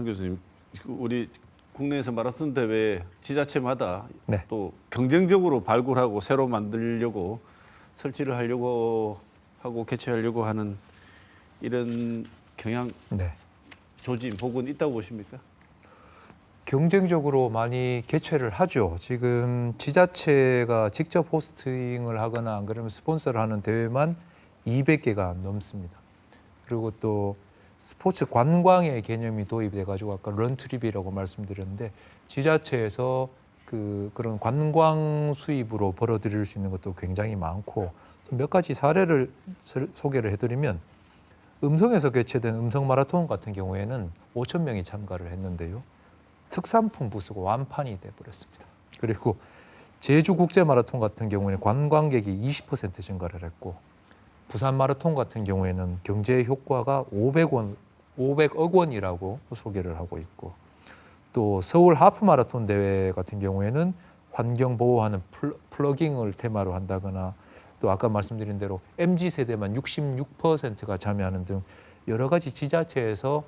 한 교수님, 그 우리 국내에서 마라톤 대회 지자체마다 네. 또 경쟁적으로 발굴하고 새로 만들려고 설치를 하려고 하고 개최하려고 하는 이런 경향 네. 조짐 혹은 있다고 보십니까? 경쟁적으로 많이 개최를 하죠. 지금 지자체가 직접 호스팅을 하거나 안 그러면 스폰서를 하는 대회만 200개가 넘습니다. 그리고 또 스포츠 관광의 개념이 도입돼 가지고 아까 런트립이라고 말씀드렸는데 지자체에서 그 그런 관광 수입으로 벌어들일 수 있는 것도 굉장히 많고 몇 가지 사례를 서- 소개를 해드리면 음성에서 개최된 음성 마라톤 같은 경우에는 5천 명이 참가를 했는데요. 특산품 부수고 완판이 돼 버렸습니다. 그리고 제주 국제 마라톤 같은 경우에는 관광객이 20% 증가를 했고 부산 마라톤 같은 경우에는 경제 효과가 500원 500억 원이라고 소개를 하고 있고 또 서울 하프 마라톤 대회 같은 경우에는 환경 보호하는 플- 플러깅을 테마로 한다거나 또 아까 말씀드린 대로 MZ 세대만 66%가 참여하는 등 여러 가지 지자체에서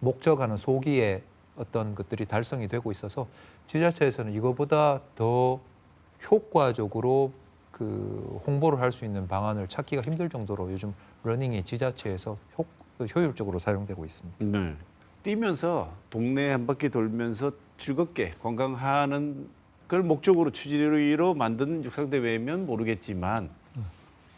목적하는 소기의 어떤 것들이 달성이 되고 있어서 지자체에서는 이거보다 더 효과적으로 그 홍보를 할 수 있는 방안을 찾기가 힘들 정도로 요즘 러닝이 지자체에서 효, 효율적으로 사용되고 있습니다. 네. 뛰면서 동네 한 바퀴 돌면서 즐겁게 관광하는 걸 목적으로 취지로 만든 육상 대회면 모르겠지만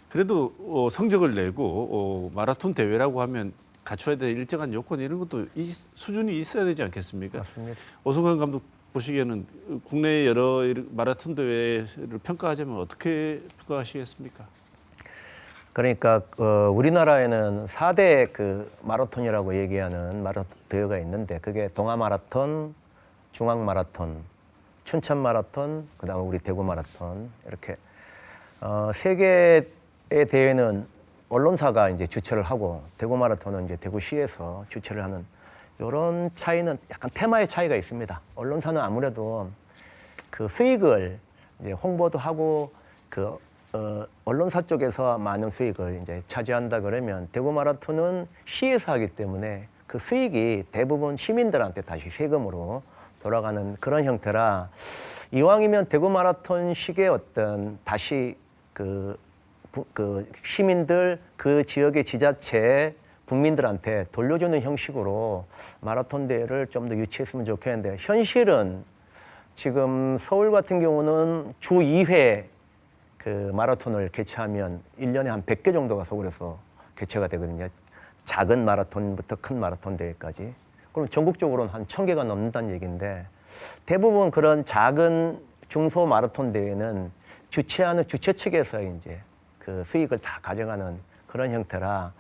그래도 어, 성적을 내고 어, 마라톤 대회라고 하면 갖춰야 될 일정한 요건 이런 것도 이 수준이 있어야 되지 않겠습니까? 맞습니다. 오승환 감독 보시기에는 국내 여러 마라톤 대회를 평가하자면 어떻게 평가하시겠습니까? 그러니까 어, 우리나라에는 4대 그 마라톤이라고 얘기하는 마라톤 대회가 있는데 그게 동아 마라톤, 중앙 마라톤, 춘천 마라톤, 그다음에 우리 대구 마라톤 이렇게 어, 세 개의 대회는 언론사가 이제 주최를 하고 대구 마라톤은 이제 대구시에서 주최를 하는 이런 차이는 약간 테마의 차이가 있습니다. 언론사는 아무래도 그 수익을 이제 홍보도 하고 그 어, 언론사 쪽에서 많은 수익을 이제 차지한다 그러면 대구 마라톤은 시에서 하기 때문에 그 수익이 대부분 시민들한테 다시 세금으로 돌아가는 그런 형태라 이왕이면 대구 마라톤식의 어떤 다시 그, 부- 그 시민들 그 지역의 지자체 국민들한테 돌려주는 형식으로 마라톤 대회를 좀 더 유치했으면 좋겠는데 현실은 지금 서울 같은 경우는 주 2회 그 마라톤을 개최하면 일년에 한 100개 정도가 서울에서 개최가 되거든요. 작은 마라톤부터 큰 마라톤 대회까지. 그럼 전국적으로는 한 1000개가 넘는다는 얘기인데 대부분 그런 작은 중소 마라톤 대회는 주최하는 주최 측에서 이제 그 수익을 다 가져가는 그런 형태라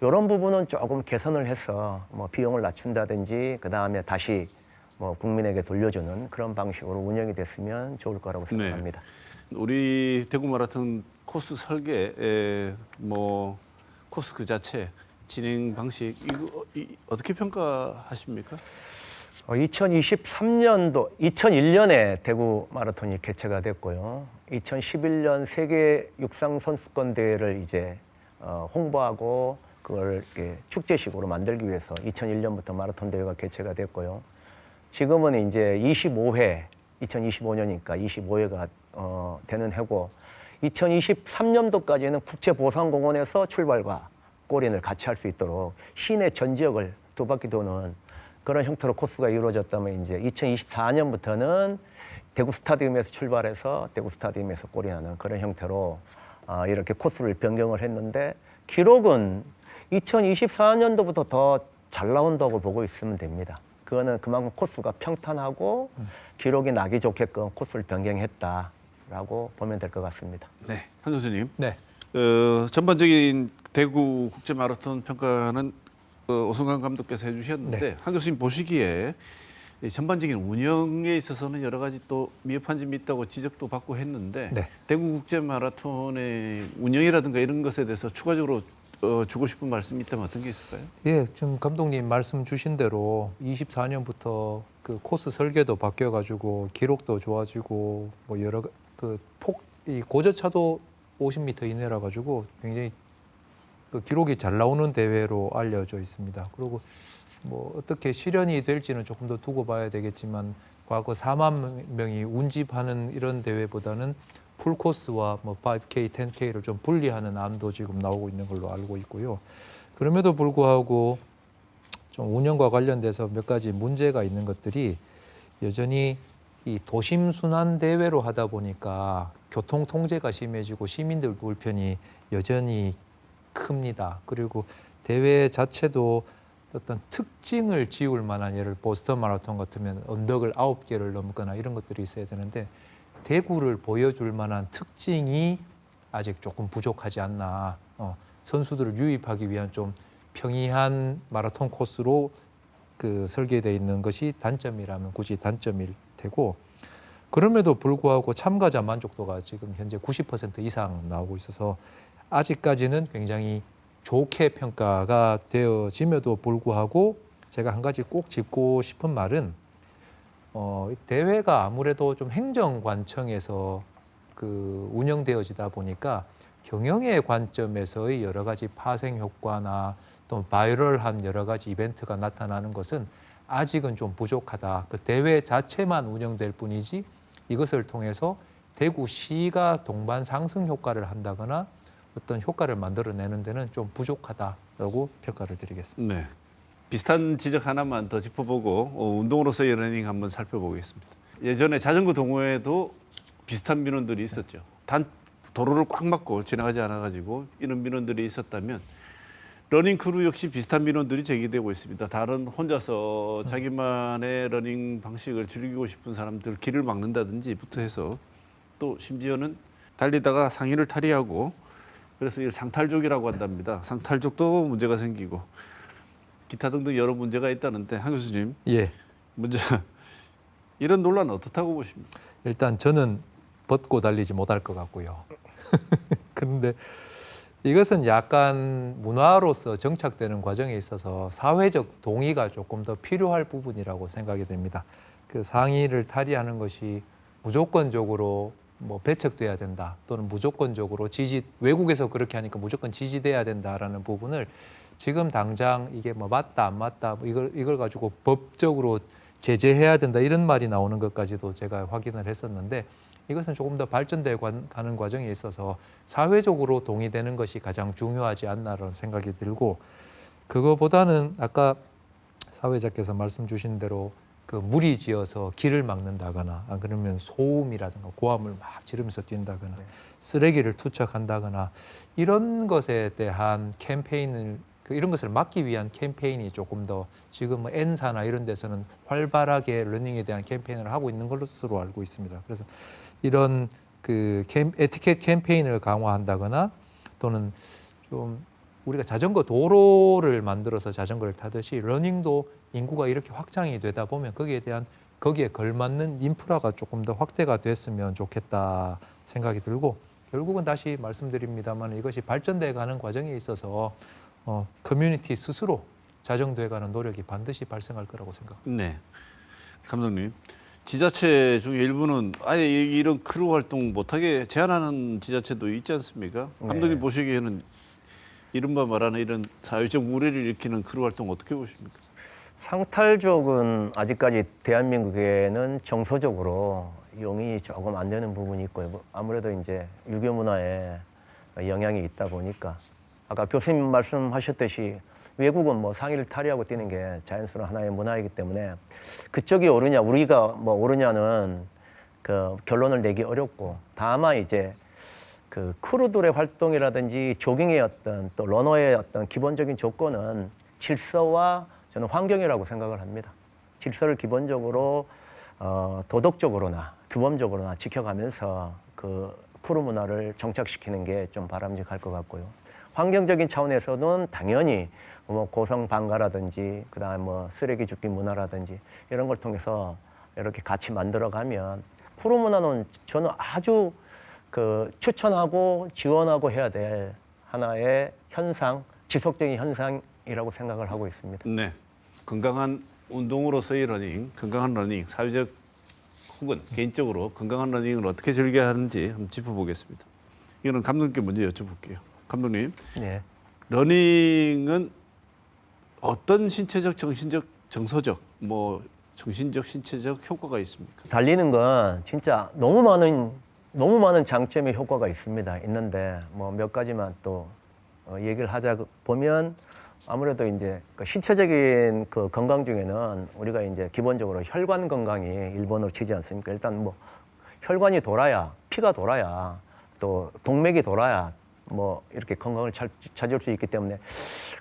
이런 부분은 조금 개선을 해서 뭐 비용을 낮춘다든지 그 다음에 다시 뭐 국민에게 돌려주는 그런 방식으로 운영이 됐으면 좋을 거라고 생각합니다. 우리 대구 마라톤 코스 설계, 뭐 코스 그 자체 진행 방식 이거 이, 어떻게 평가하십니까? 어, 2023년도 2001년에 대구 마라톤이 개최가 됐고요. 2011년 세계 육상 선수권 대회를 이제 어, 홍보하고 그걸 이렇게 축제식으로 만들기 위해서 2001년부터 마라톤 대회가 개최가 됐고요. 지금은 이제 25회 2025년이니까 25회가 어, 되는 해고 2023년도까지는 국제보상공원에서 출발과 골인을 같이 할 수 있도록 시내 전 지역을 두 바퀴 도는 그런 형태로 코스가 이루어졌다면 이제 2024년부터는 대구 스타디움에서 출발해서 대구 스타디움에서 골인하는 그런 형태로 아, 이렇게 코스를 변경을 했는데 기록은 2024년도부터 더 잘 나온다고 보고 있으면 됩니다. 그거는 그만큼 코스가 평탄하고 기록이 나기 좋게끔 코스를 변경했다라고 보면 될 것 같습니다. 네, 한 교수님. 네. 어, 전반적인 대구 국제 마라톤 평가는 어, 오승환 감독께서 해주셨는데 네. 한 교수님 보시기에 이 전반적인 운영에 있어서는 여러 가지 또 미흡한 점이 있다고 지적도 받고 했는데 네. 대구 국제 마라톤의 운영이라든가 이런 것에 대해서 추가적으로 어, 주고 싶은 말씀이 있다면 어떤 게 있을까요? 예, 지금 감독님 말씀 주신 대로 24년부터 그 코스 설계도 바뀌어 가지고 기록도 좋아지고 뭐 여러 그 폭 이 고저차도 50m 이내라 가지고 굉장히 그 기록이 잘 나오는 대회로 알려져 있습니다. 그리고 뭐 어떻게 실현이 될지는 조금 더 두고 봐야 되겠지만 과거 4만 명이 운집하는 이런 대회보다는 풀 코스와 뭐 5K, 10K를 좀 분리하는 안도 지금 나오고 있는 걸로 알고 있고요. 그럼에도 불구하고 좀 운영과 관련돼서 몇 가지 문제가 있는 것들이 여전히 이 도심 순환 대회로 하다 보니까 교통 통제가 심해지고 시민들 불편이 여전히 큽니다. 그리고 대회 자체도 어떤 특징을 지울 만한 예를 보스턴 마라톤 같으면 언덕을 아홉 개를 넘거나 이런 것들이 있어야 되는데 대구를 보여줄 만한 특징이 아직 조금 부족하지 않나. 어, 선수들을 유입하기 위한 좀 평이한 마라톤 코스로 그 설계되어 있는 것이 단점이라면 굳이 단점일 테고 그럼에도 불구하고 참가자 만족도가 지금 현재 90% 이상 나오고 있어서 아직까지는 굉장히 좋게 평가가 되어짐에도 불구하고 제가 한 가지 꼭 짚고 싶은 말은 어, 이 대회가 아무래도 좀 행정관청에서 그 운영되어지다 보니까 경영의 관점에서의 여러 가지 파생 효과나 또 바이럴한 여러 가지 이벤트가 나타나는 것은 아직은 좀 부족하다. 그 대회 자체만 운영될 뿐이지 이것을 통해서 대구시가 동반 상승 효과를 한다거나 어떤 효과를 만들어내는 데는 좀 부족하다라고 평가를 드리겠습니다. 네. 비슷한 지적 하나만 더 짚어보고 어, 운동으로서의 러닝 한번 살펴보겠습니다. 예전에 자전거 동호회도 비슷한 민원들이 있었죠. 단 도로를 꽉 막고 지나가지 않아가지고 이런 민원들이 있었다면 러닝 크루 역시 비슷한 민원들이 제기되고 있습니다. 다른 혼자서 자기만의 러닝 방식을 즐기고 싶은 사람들 길을 막는다든지부터 해서 또 심지어는 달리다가 상의를 탈의하고 그래서 이걸 상탈족이라고 한답니다. 상탈족도 문제가 생기고 기타 등등 여러 문제가 있다는데 한 교수님 예. 먼저 이런 논란 어떻다고 보십니까? 일단 저는 벗고 달리지 못할 것 같고요. 그런데 이것은 약간 문화로서 정착되는 과정에 있어서 사회적 동의가 조금 더 필요할 부분이라고 생각이 됩니다. 그 상의를 탈의하는 것이 무조건적으로 뭐 배척돼야 된다 또는 무조건적으로 지지 외국에서 그렇게 하니까 무조건 지지돼야 된다라는 부분을 지금 당장 이게 뭐 맞다 안 맞다 뭐 이걸 이걸 가지고 법적으로 제재해야 된다 이런 말이 나오는 것까지도 제가 확인을 했었는데 이것은 조금 더 발전돼 관- 가는 과정에 있어서 사회적으로 동의되는 것이 가장 중요하지 않나라는 생각이 들고 그거보다는 아까 사회자께서 말씀 주신 대로 그 무리 지어서 길을 막는다거나 안 그러면 소음이라든가 고함을 막 지르면서 뛴다거나 쓰레기를 투척한다거나 이런 것에 대한 캠페인을 그 이런 것을 막기 위한 캠페인이 조금 더 지금 뭐 N사나 이런 데서는 활발하게 러닝에 대한 캠페인을 하고 있는 것으로 알고 있습니다. 그래서 이런 그 캠, 에티켓 캠페인을 강화한다거나 또는 좀 우리가 자전거 도로를 만들어서 자전거를 타듯이 러닝도 인구가 이렇게 확장이 되다 보면 거기에 대한 거기에 걸맞는 인프라가 조금 더 확대가 됐으면 좋겠다 생각이 들고 결국은 다시 말씀드립니다만 이것이 발전돼 가는 과정에 있어서 어, 커뮤니티 스스로 자정돼 가는 노력이 반드시 발생할 거라고 생각합니다. 네, 감독님. 지자체 중에 일부는 아예 이- 이런 크루 활동 못하게 제한하는 지자체도 있지 않습니까? 감독님 네. 보시기에는 이른바 말하는 이런 사회적 무례를 일으키는 크루 활동 어떻게 보십니까? 상탈족은 아직까지 대한민국에는 정서적으로 용인이 조금 안 되는 부분이 있고요. 뭐 아무래도 이제 유교 문화에 영향이 있다 보니까 아까 교수님 말씀하셨듯이 외국은 뭐 상의를 탈의하고 뛰는 게 자연스러운 하나의 문화이기 때문에 그쪽이 옳으냐 우리가 뭐 옳으냐는 그 결론을 내기 어렵고 다만 이제 그 크루들의 활동이라든지 조깅의 어떤 또 러너의 어떤 기본적인 조건은 질서와 저는 환경이라고 생각을 합니다. 질서를 기본적으로 어, 도덕적으로나 규범적으로나 지켜가면서 그 크루 문화를 정착시키는 게 좀 바람직할 것 같고요. 환경적인 차원에서는 당연히 뭐 고성 방가라든지 그다음 뭐 쓰레기 줍기 문화라든지 이런 걸 통해서 이렇게 같이 만들어가면 크루 문화는 저는 아주 그 추천하고 지원하고 해야 될 하나의 현상, 지속적인 현상 이라고 생각을 하고 있습니다. 네, 건강한 운동으로서의 러닝, 건강한 러닝, 사회적 혹은 개인적으로 건강한 러닝을 어떻게 즐겨야 하는지 한번 짚어보겠습니다. 이거는 감독님께 먼저 여쭤볼게요. 감독님, 네. 러닝은 어떤 신체적, 정신적, 정서적, 뭐 정신적, 신체적 효과가 있습니까? 달리는 건 진짜 너무 많은 너무 많은 장점의 효과가 있습니다. 있는데 뭐 몇 가지만 또 어, 얘기를 하자 보면 아무래도 이제 그 신체적인 그 건강 중에는 우리가 이제 기본적으로 혈관 건강이 일본으로 치지 않습니까? 일단 뭐 혈관이 돌아야 피가 돌아야 또 동맥이 돌아야 뭐 이렇게 건강을 찾, 찾을 수 있기 때문에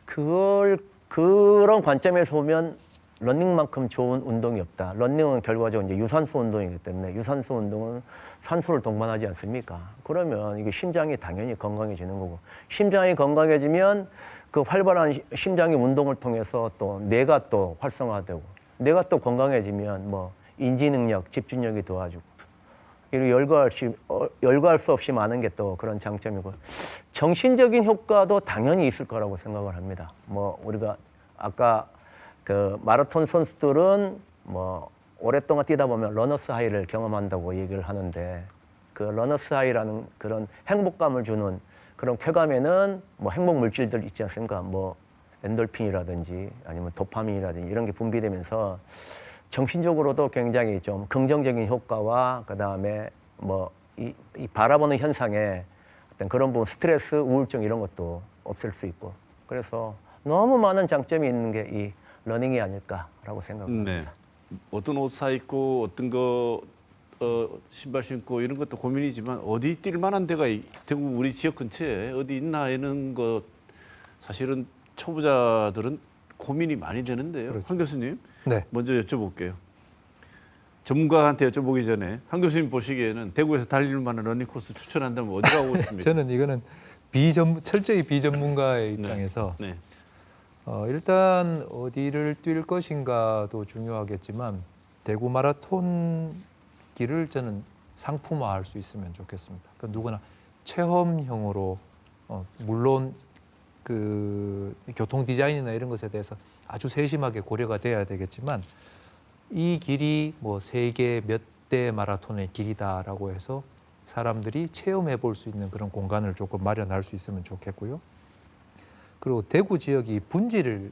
그걸 그런 관점에서 보면 런닝만큼 좋은 운동이 없다. 런닝은 결과적으로 이제 유산소 운동이기 때문에 유산소 운동은 산소를 동반하지 않습니까? 그러면 이게 심장이 당연히 건강해지는 거고 심장이 건강해지면 그 활발한 시- 심장의 운동을 통해서 또 뇌가 또 활성화되고 뇌가 또 건강해지면 뭐 인지 능력, 집중력이 도와주고 이런 열거할 수, 어, 열거할 수 없이 많은 게 또 그런 장점이고 정신적인 효과도 당연히 있을 거라고 생각을 합니다. 뭐 우리가 아까 그 마라톤 선수들은 뭐 오랫동안 뛰다 보면 러너스 하이를 경험한다고 얘기를 하는데 그 러너스 하이라는 그런 행복감을 주는 그런 쾌감에는 뭐 행복 물질들 있지 않습니까? 뭐 엔돌핀이라든지 아니면 도파민이라든지 이런 게 분비되면서 정신적으로도 굉장히 좀 긍정적인 효과와 그 다음에 뭐이 이 바라보는 현상에 어떤 그런 부분 스트레스, 우울증 이런 것도 없앨 수 있고 그래서 너무 많은 장점이 있는 게 이 러닝이 아닐까라고 생각합니다. 네. 어떤 옷 사 입고 어떤 거 어, 신발 신고 이런 것도 고민이지만 어디 뛸 만한 데가 이- 대구 우리 지역 근처에 어디 있나 이런 거 사실은 초보자들은 고민이 많이 되는데요. 그렇죠. 한 교수님 네. 먼저 여쭤볼게요. 전문가한테 여쭤보기 전에 한 교수님 보시기에는 대구에서 달릴 만한 러닝 코스 추천한다면 어디 가 고 싶습니까? 저는 이거는 비전 철저히 비전문가의 입장에서 네. 어, 일단 어디를 뛸 것인가도 중요하겠지만 대구 마라톤 길을 저는 상품화할 수 있으면 좋겠습니다. 그러니까 누구나 체험형으로 어, 물론 그 교통 디자인이나 이런 것에 대해서 아주 세심하게 고려가 돼야 되겠지만 이 길이 뭐 세계 몇 대 마라톤의 길이다라고 해서 사람들이 체험해 볼 수 있는 그런 공간을 조금 마련할 수 있으면 좋겠고요. 그리고 대구 지역이 분지를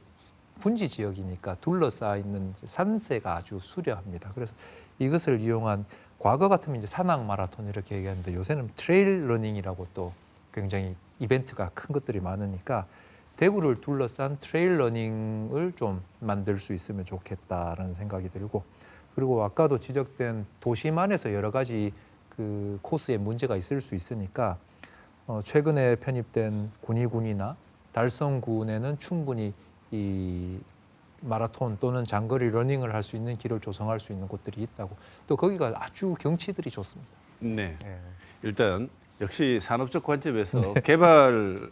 분지 지역이니까 둘러싸여 있는 산세가 아주 수려합니다. 그래서 이것을 이용한 과거 같으면 이제 산악 마라톤 이렇게 얘기하는데 요새는 트레일 러닝이라고 또 굉장히 이벤트가 큰 것들이 많으니까 대구를 둘러싼 트레일 러닝을 좀 만들 수 있으면 좋겠다라는 생각이 들고 그리고 아까도 지적된 도심 안에서 여러 가지 그 코스에 문제가 있을 수 있으니까 어, 최근에 편입된 군위군이나 달성군에는 충분히 이 마라톤 또는 장거리 러닝을 할 수 있는 길을 조성할 수 있는 곳들이 있다고 또 거기가 아주 경치들이 좋습니다. 네. 예. 일단 역시 산업적 관점에서 개발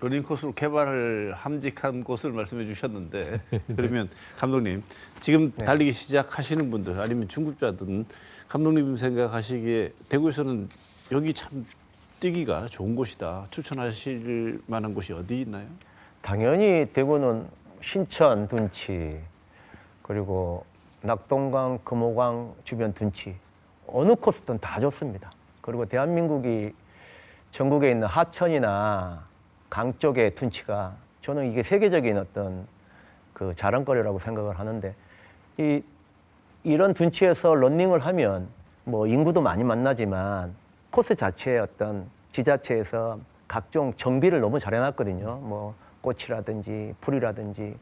러닝 코스로 개발을 함직한 곳을 말씀해 주셨는데 그러면 감독님 지금 네. 달리기 시작하시는 분들 아니면 중급자든 감독님 생각하시기에 대구에서는 여기 참 뛰기가 좋은 곳이다 추천하실 만한 곳이 어디 있나요? 당연히 대구는 신천 둔치 그리고 낙동강 금호강 주변 둔치 어느 코스든 다 좋습니다. 그리고 대한민국이 전국에 있는 하천이나 강 쪽의 둔치가 저는 이게 세계적인 어떤 그 자랑거리라고 생각을 하는데 이 이런 둔치에서 런닝을 하면 뭐 인구도 많이 만나지만 코스 자체의 어떤 지자체에서 각종 정비를 너무 잘 해놨거든요. 뭐 꽃이라든지 풀이라든지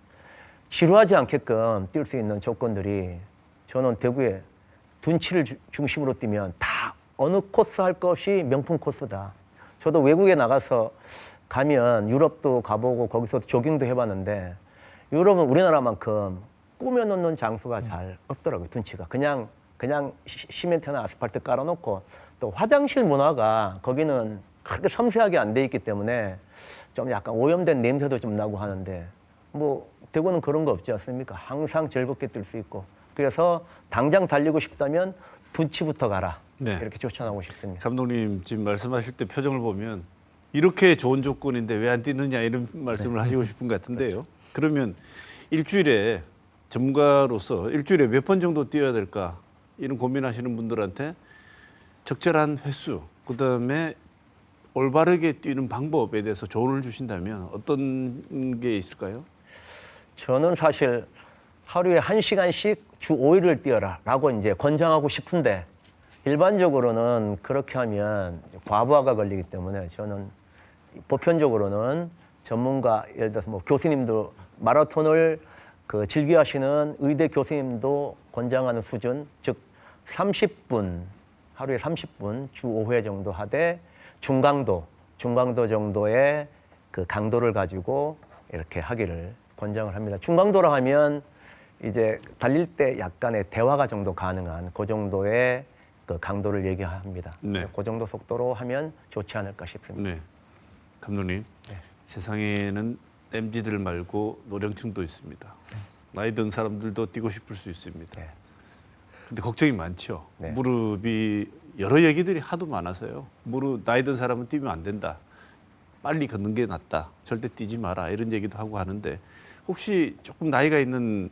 지루하지 않게끔 뛸 수 있는 조건들이 저는 대구에 둔치를 주- 중심으로 뛰면 다 어느 코스 할 것 없이 명품 코스다. 저도 외국에 나가서 가면 유럽도 가보고 거기서 조깅도 해봤는데 유럽은 우리나라만큼 꾸며놓는 장소가 잘 없더라고요. 둔치가 그냥 그냥 시- 시멘트나 아스팔트 깔아놓고 또 화장실 문화가 거기는 그렇게 섬세하게 안 돼 있기 때문에 좀 약간 오염된 냄새도 좀 나고 하는데 뭐 대구는 그런 거 없지 않습니까? 항상 즐겁게 뛸 수 있고 그래서 당장 달리고 싶다면 둔치부터 가라 네. 이렇게 추천하고 싶습니다. 감독님 지금 말씀하실 때 표정을 보면 이렇게 좋은 조건인데 왜 안 뛰느냐 이런 말씀을 하시고 싶은 것 같은데요. 그러면 일주일에 전문가로서 일주일에 몇 번 정도 뛰어야 될까 이런 고민하시는 분들한테 적절한 횟수 그다음에 올바르게 뛰는 방법에 대해서 조언을 주신다면 어떤 게 있을까요? 저는 사실 하루에 한 시간씩 주 5일을 뛰어라라고 이제 권장하고 싶은데 일반적으로는 그렇게 하면 과부하가 걸리기 때문에 저는 보편적으로는 전문가 예를 들어서 뭐 교수님도 마라톤을 그 즐겨하시는 의대 교수님도 권장하는 수준 즉 30분 하루에 30분 주 5회 정도 하되 중강도 중강도 정도의 그 강도를 가지고 이렇게 하기를 권장을 합니다. 중강도라 하면 이제 달릴 때 약간의 대화가 정도 가능한 그 정도의 그 강도를 얘기합니다. 네. 그 정도 속도로 하면 좋지 않을까 싶습니다. 네. 감독님. 세상에는 MZ들 말고 노령층도 있습니다. 나이 든 사람들도 뛰고 싶을 수 있습니다. 네. 근데 걱정이 많죠. 네. 무릎이 여러 얘기들이 하도 많아서요. 무릎 나이 든 사람은 뛰면 안 된다. 빨리 걷는 게 낫다. 절대 뛰지 마라. 이런 얘기도 하고 하는데 혹시 조금 나이가 있는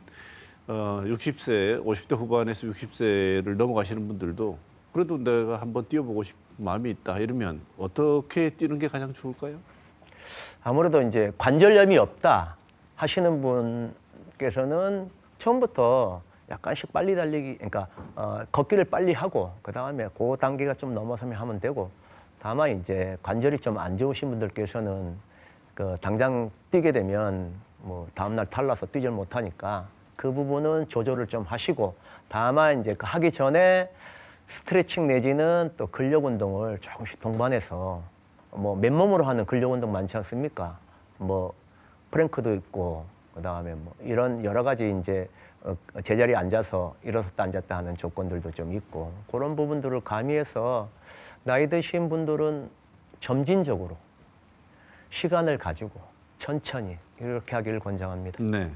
어 60세, 50대 후반에서 60세를 넘어가시는 분들도 그래도 내가 한번 뛰어보고 싶은 마음이 있다. 이러면 어떻게 뛰는 게 가장 좋을까요? 아무래도 이제 관절염이 없다 하시는 분께서는 처음부터 약간씩 빨리 달리기, 그러니까 어, 걷기를 빨리 하고 그 다음에 그 단계가 좀 넘어서면 하면 되고 다만 이제 관절이 좀 안 좋으신 분들께서는 그 당장 뛰게 되면 뭐 다음날 탈라서 뛰질 못하니까 그 부분은 조절을 좀 하시고 다만 이제 그 하기 전에 스트레칭 내지는 또 근력 운동을 조금씩 동반해서 뭐 맨몸으로 하는 근력 운동 많지 않습니까? 뭐 프랭크도 있고 그다음에 뭐 이런 여러 가지 이제 어, 제자리에 앉아서 일어섰다 앉았다 하는 조건들도 좀 있고 그런 부분들을 가미해서 나이 드신 분들은 점진적으로 시간을 가지고 천천히 이렇게 하기를 권장합니다. 네.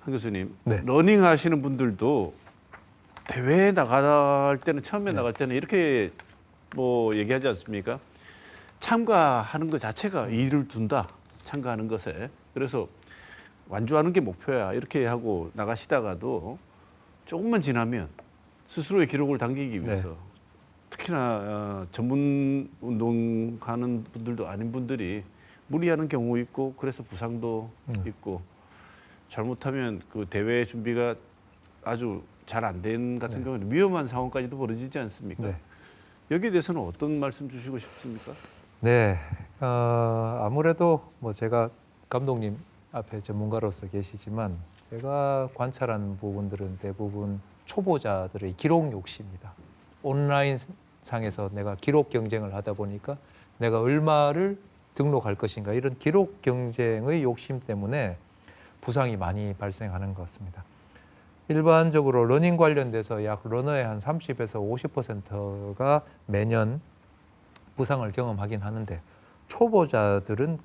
한 교수님, 네. 러닝 하시는 분들도 대회에 나갈 때는 처음에 나갈 때는 이렇게 뭐 얘기하지 않습니까? 참가하는 것 자체가 일을 둔다. 참가하는 것에. 그래서 완주하는 게 목표야. 이렇게 하고 나가시다가도 조금만 지나면 스스로의 기록을 당기기 위해서 특히나 어, 전문 운동하는 분들도 아닌 분들이 무리하는 경우 있고 그래서 부상도 있고 잘못하면 그 대회 준비가 아주 잘 안 된 같은 경우는 위험한 상황까지도 벌어지지 않습니까? 네. 여기에 대해서는 어떤 말씀 주시고 싶습니까? 네, 어, 아무래도 뭐 제가 감독님 앞에 전문가로서 계시지만 제가 관찰한 부분들은 대부분 초보자들의 기록 욕심입니다. 온라인 상에서 내가 기록 경쟁을 하다 보니까 내가 얼마를 등록할 것인가 이런 기록 경쟁의 욕심 때문에 부상이 많이 발생하는 것 같습니다. 일반적으로 러닝 관련돼서 약 러너의 한 30에서 50%가 매년 부상을 경험하긴 하는데 초보자들은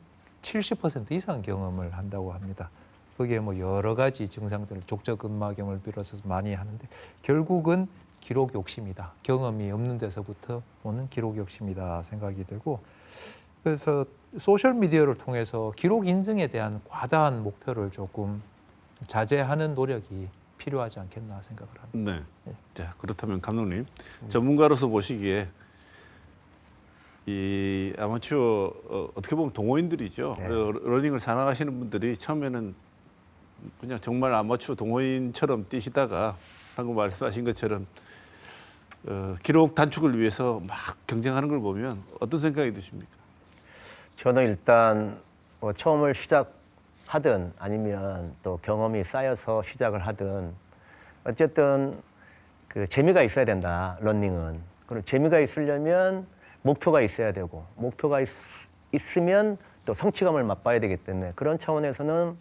70% 이상 경험을 한다고 합니다. 거기에 뭐 여러 가지 증상들, 족저근막염을 비롯해서 많이 하는데 결국은 기록 욕심이다. 경험이 없는 데서부터 오는 기록 욕심이다 생각이 들고 그래서 소셜 미디어를 통해서 기록 인증에 대한 과다한 목표를 조금 자제하는 노력이 필요하지 않겠나 생각을 합니다. 네. 자 그렇다면 감독님 전문가로서 보시기에 이 아마추어 어, 어떻게 보면 동호인들이죠. 네. 어, 러닝을 사랑하시는 분들이 처음에는 그냥 정말 아마추어 동호인처럼 뛰시다가 방금 말씀하신 것처럼 어, 기록 단축을 위해서 막 경쟁하는 걸 보면 어떤 생각이 드십니까? 저는 일단 뭐 처음을 시작하든 아니면 또 경험이 쌓여서 시작을 하든 어쨌든 그 재미가 있어야 된다 런닝은 그리고 재미가 있으려면 목표가 있어야 되고 목표가 있, 있으면 또 성취감을 맛봐야 되기 때문에 그런 차원에서는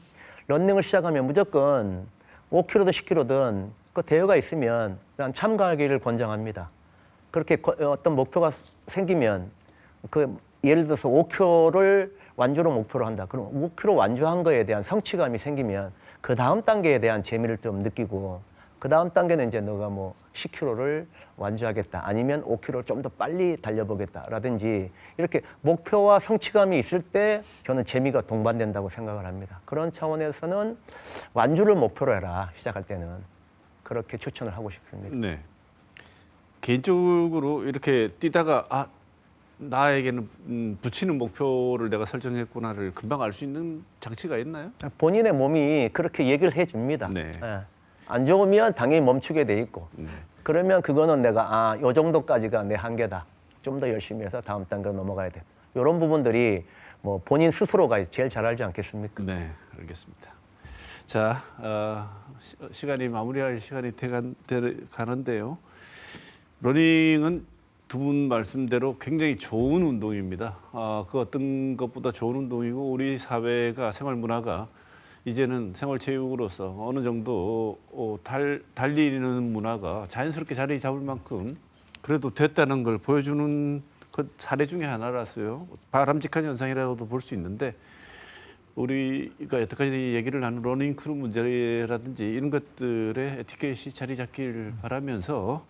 런닝을 시작하면 무조건 5km든 10km든 그 대회가 있으면 그냥 참가하기를 권장합니다. 그렇게 거- 어떤 목표가 생기면 그 예를 들어서 5km를 완주로 목표로 한다. 그럼 5km 완주한 거에 대한 성취감이 생기면 그 다음 단계에 대한 재미를 좀 느끼고 그 다음 단계는 이제 너가 뭐 10km를 완주하겠다. 아니면 5km를 좀 더 빨리 달려보겠다라든지 이렇게 목표와 성취감이 있을 때 저는 재미가 동반된다고 생각을 합니다. 그런 차원에서는 완주를 목표로 해라. 시작할 때는 그렇게 추천을 하고 싶습니다. 네. 개인적으로 이렇게 뛰다가 아 나에게는 음, 붙이는 목표를 내가 설정했구나를 금방 알 수 있는 장치가 있나요? 본인의 몸이 그렇게 얘기를 해줍니다. 네. 예. 안 좋으면 당연히 멈추게 돼 있고 네. 그러면 그거는 내가 아, 요 정도까지가 내 한계다. 좀 더 열심히 해서 다음 단계로 넘어가야 돼. 이런 부분들이 뭐 본인 스스로가 제일 잘 알지 않겠습니까? 네, 알겠습니다. 자, 어, 시- 시간이 마무리할 시간이 돼간, 돼 가는데요. 러닝은 두 분 말씀대로 굉장히 좋은 운동입니다. 아, 그 어떤 것보다 좋은 운동이고 우리 사회가 생활 문화가 이제는 생활체육으로서 어느 정도 어, 달, 달리는 문화가 자연스럽게 자리 잡을 만큼 그래도 됐다는 걸 보여주는 그 사례 중에 하나라서요. 바람직한 현상이라고도 볼 수 있는데 우리가 여태까지 얘기를 나눈 러닝 크루 문제라든지 이런 것들의 에티켓이 자리 잡기를 바라면서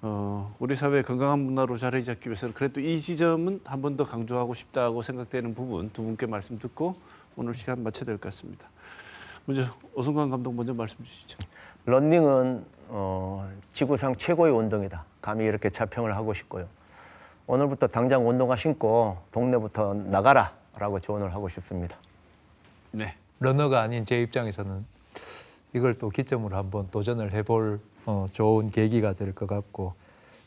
어, 우리 사회 건강한 문화로 자리 잡기 위해서는 그래도 이 지점은 한 번 더 강조하고 싶다고 생각되는 부분 두 분께 말씀 듣고 오늘 시간 마쳐야 될 것 같습니다. 먼저 오승관 감독 먼저 말씀 주시죠. 런닝은 어, 지구상 최고의 운동이다. 감히 이렇게 자평을 하고 싶고요. 오늘부터 당장 운동화 신고 동네부터 나가라라고 조언을 하고 싶습니다. 네. 러너가 아닌 제 입장에서는 이걸 또 기점으로 한번 도전을 해볼 어, 좋은 계기가 될 것 같고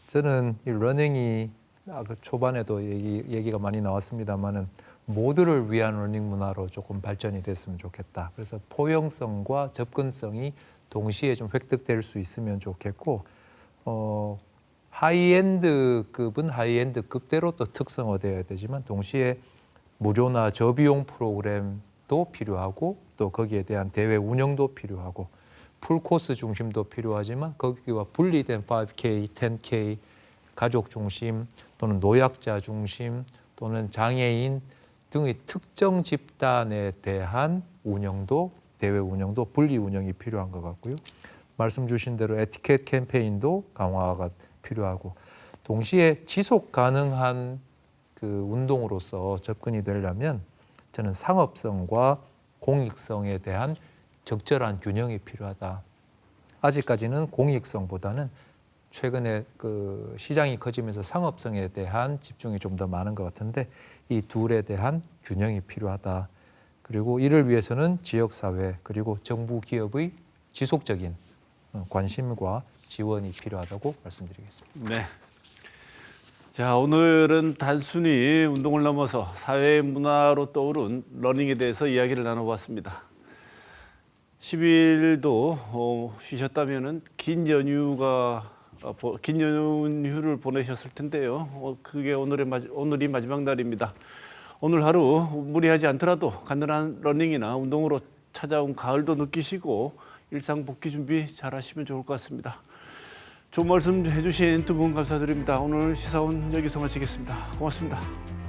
저는 이 러닝이 아까 초반에도 얘기, 얘기가 많이 나왔습니다만은 모두를 위한 러닝 문화로 조금 발전이 됐으면 좋겠다. 그래서 포용성과 접근성이 동시에 좀 획득될 수 있으면 좋겠고 어, 하이엔드급은 하이엔드급대로 또 특성화되어야 되지만 동시에 무료나 저비용 프로그램도 필요하고 또 거기에 대한 대회 운영도 필요하고 풀코스 중심도 필요하지만 거기와 분리된 5K, 10K 가족 중심 또는 노약자 중심 또는 장애인 등의 특정 집단에 대한 운영도 대회 운영도 분리 운영이 필요한 것 같고요. 말씀 주신 대로 에티켓 캠페인도 강화가 필요하고 동시에 지속 가능한 그 운동으로서 접근이 되려면 저는 상업성과 공익성에 대한 적절한 균형이 필요하다. 아직까지는 공익성보다는 최근에 그 시장이 커지면서 상업성에 대한 집중이 좀 더 많은 것 같은데 이 둘에 대한 균형이 필요하다. 그리고 이를 위해서는 지역 사회 그리고 정부 기업의 지속적인 어, 관심과 지원이 필요하다고 말씀드리겠습니다. 네. 자, 오늘은 단순히 운동을 넘어서 사회 문화로 떠오른 러닝에 대해서 이야기를 나눠봤습니다. 10일도 어, 쉬셨다면은 긴 연휴가 긴 연휴를 보내셨을 텐데요. 어, 그게 오늘의 마, 오늘이 마지막 날입니다. 오늘 하루 무리하지 않더라도 간단한 러닝이나 운동으로 찾아온 가을도 느끼시고 일상 복귀 준비 잘 하시면 좋을 것 같습니다. 좋은 말씀 해주신 두 분 감사드립니다. 오늘 시사원 여기서 마치겠습니다. 고맙습니다.